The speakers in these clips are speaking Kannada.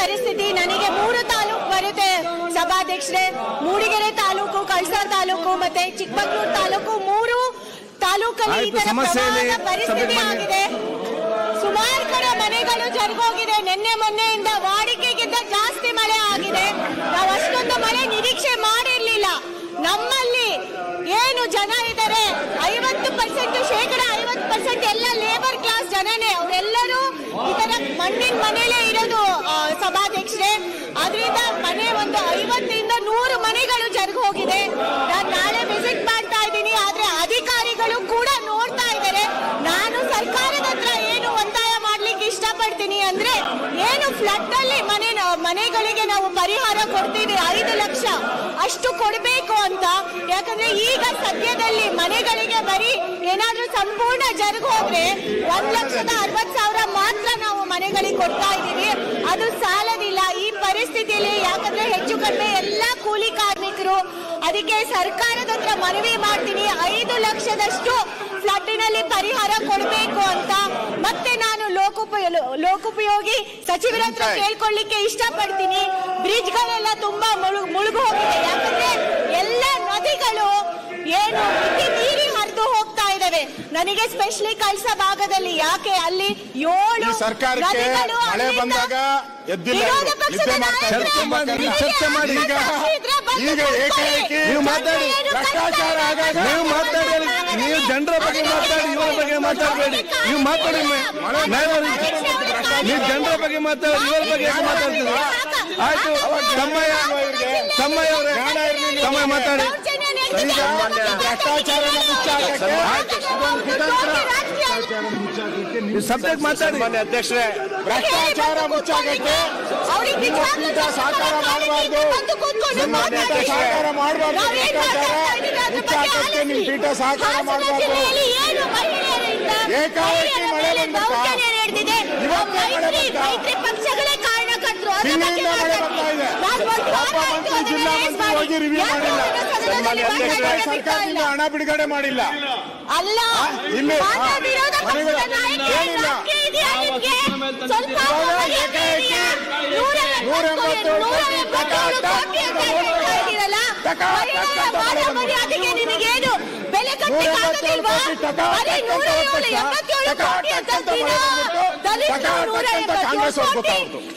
ಪರಿಸ್ಥಿತಿ ನನಗೆ ಮೂರು ತಾಲೂಕು ಬರುತ್ತೆ. ಸಭಾಧ್ಯಕ್ಷರೇ ಮೂಡಿಗೆರೆ ತಾಲೂಕು ಕಳಸಾ ತಾಲೂಕು ಮತ್ತೆ ಚಿಕ್ಕಮಗಳೂರು ತಾಲೂಕು. ಮೂರು ತಾಲೂಕಲ್ಲಿ ಈ ತರ ಪರಿಸ್ಥಿತಿ ಆಗಿದೆ. ಸುಮಾರು ಕಡೆ ಮನೆಗಳು ಜರುಗೋಗಿದೆ. ನಿನ್ನೆ ಮೊನ್ನೆಯಿಂದ ವಾಡಿಕೆಗಿಂತ ಜಾಸ್ತಿ ಮಳೆ ಆಗಿದೆ. ನಾವು ಅಷ್ಟೊಂದು ಮಳೆ ನಿರೀಕ್ಷೆ ಮಾಡಿರ್ಲಿಲ್ಲ. ನಮ್ಮಲ್ಲಿ ಏನು ಜನ ಇದ್ದಾರೆ? ಐವತ್ತು ಪರ್ಸೆಂಟ್ ಶೇಕಡ ಐವತ್ತು ಪರ್ಸೆಂಟ್ ಎಲ್ಲ ಲೇಬರ್ ಕ್ಲಾಸ್ ಜನನೇ. ತರ ಮಣ್ಣಿನ ಮನೆಯಲ್ಲೇ ಇರೋದು ಸಭಾಧ್ಯಕ್ಷರೇ. ಅದರಿಂದ ಮನೆ ಒಂದು ಐವತ್ತರಿಂದ ನೂರು ಮನೆಗಳು ಜರುಗು ಹೋಗಿದೆ. ನಾನು ನಾಳೆ ವಿಸಿಟ್ ಮಾಡ್ತಾ ಇದ್ದೀನಿ, ಆದ್ರೆ ಅಧಿಕಾರಿಗಳು ಕೂಡ ನೋಡ್ತಾ ಇದ್ದಾರೆ. ನಾನು ಸರ್ಕಾರದ ಹತ್ರ ಏನು ಒತ್ತಾಯ ಮಾಡ್ಲಿಕ್ಕೆ ಇಷ್ಟಪಡ್ತೀನಿ ಅಂದ್ರೆ, ಏನು ಫ್ಲಡ್ ಅಲ್ಲಿ ಮನೆ, ಮನೆಗಳಿಗೆ ನಾವು ಪರಿಹಾರ ಕೊಡ್ತೀವಿ, ಐದು ಲಕ್ಷ ಅಷ್ಟು ಕೊಡಬೇಕು ಅಂತ. ಯಾಕಂದ್ರೆ ಈಗ ಸದ್ಯದಲ್ಲಿ ಮನೆಗಳಿಗೆ ಬರೀ ಏನಾದ್ರೂ ಸಂಪೂರ್ಣ ಜರುಗು ಹೋದ್ರೆ ಒಂದ್ ಲಕ್ಷದ ಅರವತ್ ಸಾವಿರ ಮನೆಗಳಿಗೆ ಕೊಡ್ತಾ ಇದ್ದೀವಿ. ಅದು ಸಾಲದಿಲ್ಲ. ಈ ಪರಿಸ್ಥಿತಿಯಲ್ಲಿ ಯಾಕಂದ್ರೆ ಹೆಚ್ಚು ಕಡಿಮೆ ಎಲ್ಲ ಕೂಲಿ ಕಾರ್ಮಿಕರು. ಅದಕ್ಕೆ ಸರ್ಕಾರದ ಹತ್ರ ಮನವಿ ಮಾಡ್ತೀನಿ. ಐದು ಲಕ್ಷದಷ್ಟು ಫ್ಲಡ್ನಲ್ಲಿ ಪರಿಹಾರ ಕೊಡಬೇಕು ಅಂತ. ಮತ್ತೆ ನಾನು ಲೋಕೋಪಯೋಗಿ ಲೋಕೋಪಯೋಗಿ ಸಚಿವರ ಹತ್ರ ಕೇಳ್ಕೊಳ್ಳಿಕ್ಕೆ ಇಷ್ಟಪಡ್ತೀನಿ. ಬ್ರಿಡ್ಜ್ಗಳೆಲ್ಲ ತುಂಬಾ ಮುಳುಗ್ ಮುಳುಗು ಹೋಗಿದೆ ಯಾಕಂದ್ರೆ ಎಲ್ಲ ನದಿಗಳು ಏನು ನನಗೆ ಸ್ಪೆಷಲಿ ಕಳ್ಸ ಭಾಗದಲ್ಲಿ ಯಾಕೆ ಅಲ್ಲಿ ಏಳು ಸರ್ಕಾರಕ್ಕೆ ಮಳೆ ಬಂದಾಗ ವಿರೋಧ. ಪಕ್ಷದ ನಾಯಕರೇ, ಚರ್ಚೆ ಮಾಡಿ. ಈಗ ಇದ್ರೆ ಈಗ ಏಕಾಏಕಿ ನೀವು ಮಾತಾಡಿ. ಭ್ರಷ್ಟಾಚಾರ ಆಗಾಗ ನೀವು ಮಾತಾಡಿ ನೀವು ಜನರ ಬಗ್ಗೆ ಮಾತಾಡಿ ಇವರ ಬಗ್ಗೆ ಮಾತಾಡಬೇಡಿ ನೀವು ಮಾತಾಡಿ ನೀವು ಜನರ ಬಗ್ಗೆ ಮಾತಾಡಿ ಇವರ ಬಗ್ಗೆ ಮಾತಾಡ್ತೀರಾ ಆಯ್ತು ತಮ್ಮಯ್ಯ ತಮ್ಮಯ್ಯ ಅವರೇ ತಮ್ಮಯ್ಯ ಮಾತಾಡಿ ಈಗ ನೀವು ಸಬ್ಜೆಕ್ಟ್ ಮಾತಾಡಿ. ಮಾನ್ಯ ಅಧ್ಯಕ್ಷರೇ ಭ್ರಷ್ಟಾಚಾರ ಮುಚ್ಚಾಗಕ್ಕೆ ನಿಮ್ಮ ಪೀಠ ಸಹಕಾರ ಮಾಡಬಾರ್ದು. ನಿಮ್ಮ ಪೀಠ ಸಹಕಾರ ಮಾಡಬಾರ್ದು ಭ್ರಷ್ಟಾಚಾರ ಮುಚ್ಚಾಕಕ್ಕೆ ನಿಮ್ಮ ಪೀಠ ಸಹಕಾರ ಮಾಡಬಾರ್ದು. ಏಕಾಏಕಿ ಮಳೆ ಬಂದ ಇವತ್ತೇ ಮಳೆ ಬಂತಾ? ಬಗ್ಗೆ ಮಳೆ ಬರ್ತಾ ಇದೆ. ಮಂತ್ರಿ ಜಿಲ್ಲಾ ಮಂತ್ರಿ ಹೋಗಿ ರಿವ್ಯೂ ಮಾಡಿಲ್ಲ. ಸರ್ಕಾರದಿಂದ? ಹಣ ಬಿಡುಗಡೆ ಮಾಡಿಲ್ಲ. ಅಲ್ಲ ಇಲ್ಲಿ, ಏನಿಲ್ಲ. ನಾಚಿಕೆ ಇದೆಯಾ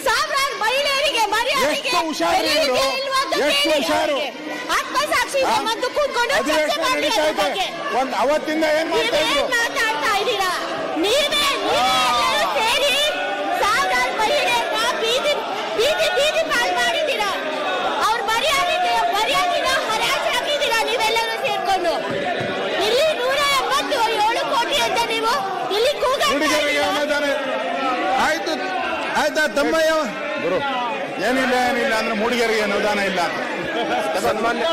ಸಾವಿರಾರು ಮಹಿಳೆಯರಿಗೆ ಎಷ್ಟು ಹುಷಾರು ಎಷ್ಟು ಹುಷಾರು? ಆತ್ಮಸಾಕ್ಷಿ ಒಂದ್ ಅವತ್ತಿಂದ ಏನ್ ಮಾಡ್ತಾ ಇದ್ರು ಮಾತಾಡ್ತಾ ಇದ್ದೀರಾ ನೀವೇ ನೀವೇ ಎಲ್ಲರೂ ಸೇರಿ ಸಾವಿರಾರು ಮಹಿಳೆಯರನ್ನ ಬೀದಿ ಬೀದಿ ಬೀದಿ ಪಾಲ್ ಮಾಡಿದ್ದೀರಾ ಅವ್ರ ಮರ್ಯಾದೆ ಮರ್ಯಾದಿನ ಹರಾಜು ಹಾಕಿದ್ದೀರಾ ನೀವೆಲ್ಲರೂ ಸೇರ್ಕೊಂಡು ಇಲ್ಲಿ ನೂರ ಎಂಬತ್ತು ಏಳು ಕೋಟಿ ಅಂತ ನೀವು ಇಲ್ಲಿ ಕೂಗಾಡ್ತಾ ಹುಡುಗರಿಗೆ ಇದ್ದೀರಾ? ಅನುದಾನ ಆಯ್ತು ಆಯ್ತಾ ತಮ್ಮಯ್ಯ. ಗುರು. ಏನಿಲ್ಲ ಏನಿಲ್ಲ ಅಂದ್ರೆ ಮೂಡಿಗೆರೆಗೆ ಅನುದಾನ ಇಲ್ಲ. ಅಂತ ಸನ್ಮಾನ್ಯ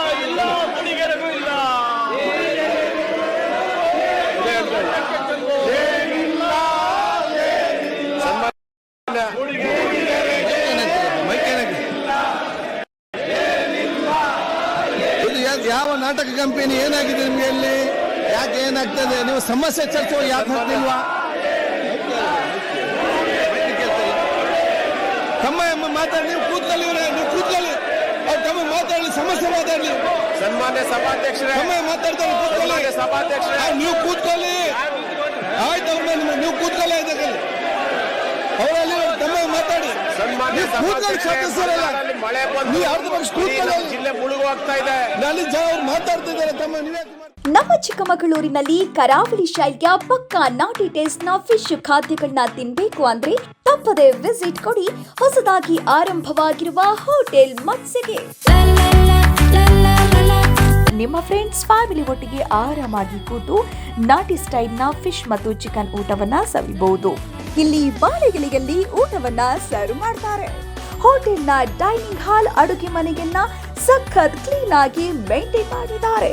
ಯಾವ ನಾಟಕ ಕಂಪನಿ ಏನಾಗಿದೆ ನಿಮ್ಗೆ ಇಲ್ಲಿ? ಯಾಕೆ ಏನಾಗ್ತದೆ? ನೀವು ಸಮಸ್ಯೆ ಚರ್ಚೆ ಯಾಕೆ ಹಾಕ್ತಿಲ್ವಾ ತಮ್ಮಯ್ಯ ಮಾತಾಡಿ ನೀವು ಇವ್ರೆ, ನೀವು ಕೂತ್ಕೊಳ್ಳಿ. ಅವ್ರು ತಮ್ಮ ಮಾತಾಡಲಿ ಸಮಸ್ಯೆ ಮಾತಾಡಲಿ. ಸನ್ಮಾನ್ಯ ಸಭಾಧ್ಯಕ್ಷರೇ. ತಮ್ಮ ಮಾತಾಡ್ತಾರೆ ಕೂತ್ಕೊಳ್ಳಿ. ಸಭಾಧ್ಯಕ್ಷರೇ. ಆ, ನೀವು ಕೂತ್ಕೊಳ್ಳಿ. ಆಯ್ತು ಅವ್ರ ನೀವು ಕೂತ್ಕೊಳ್ಳಿ ಆಯ್ತಲ್ಲಿ ಅವರಲ್ಲಿ ತಮ್ಮ ಮಾತಾಡಿ. ಸನ್ಮಾನ್ಯ ಕೂತ್ಕೊಳ್ಳಿ ಸದಸ್ಯರಲ್ಲ ಮಳೆ ಬಂದು ನಮ್ಮ ಕೂತ್ಕೊಳ್ಳಿ. ಜಿಲ್ಲೆ ಮುಳುಗು ಇದೆ. ಅಲ್ಲಿ ಜನ ಅವ್ರು ಮಾತಾಡ್ತಿದ್ದಾರೆ ತಮ್ಮ ನೀವೇ ನಮ್ಮ ಚಿಕ್ಕಮಗಳೂರಿನಲ್ಲಿ ಕರಾವಳಿ ಶೈಲಿಯ ಪಕ್ಕಾ ನಾಟಿ ಟೇಸ್ಟ್ನ ಫಿಶ್ ಖಾದ್ಯಗಳನ್ನ ತಿನ್ಬೇಕು ಅಂದ್ರೆ ತಪ್ಪದೆ ವಿಸಿಟ್ ಕೊಡಿ, ಹೊಸದಾಗಿ ಆರಂಭವಾಗಿರುವ ಹೋಟೆಲ್ ಮತ್ಸ್ಯಗೆ. ನಿಮ್ಮ ಫ್ರೆಂಡ್ಸ್ ಫ್ಯಾಮಿಲಿ ಒಟ್ಟಿಗೆ ಆರಾಮಾಗಿ ಕೂತು ನಾಟಿ ಸ್ಟೈಲ್ನ ಫಿಶ್ ಮತ್ತು ಚಿಕನ್ ಊಟವನ್ನ ಸವಿಬಹುದು. ಇಲ್ಲಿ ಬಾಳೆಗಿಳಿಯಲ್ಲಿ ಊಟವನ್ನ ಸರ್ವ್ ಮಾಡ್ತಾರೆ. ಹೋಟೆಲ್ನ ಡೈನಿಂಗ್ ಹಾಲ್ ಅಡುಗೆ ಮನೆಯನ್ನ ಸಖತ್ ಕ್ಲೀನ್ ಆಗಿ ಮೇಂಟೈನ್ ಮಾಡಿದ್ದಾರೆ.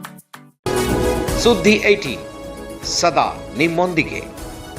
ಸುದ್ದಿ ಐಟಿ ಸದಾ ನಿಮ್ಮೊಂದಿಗೆ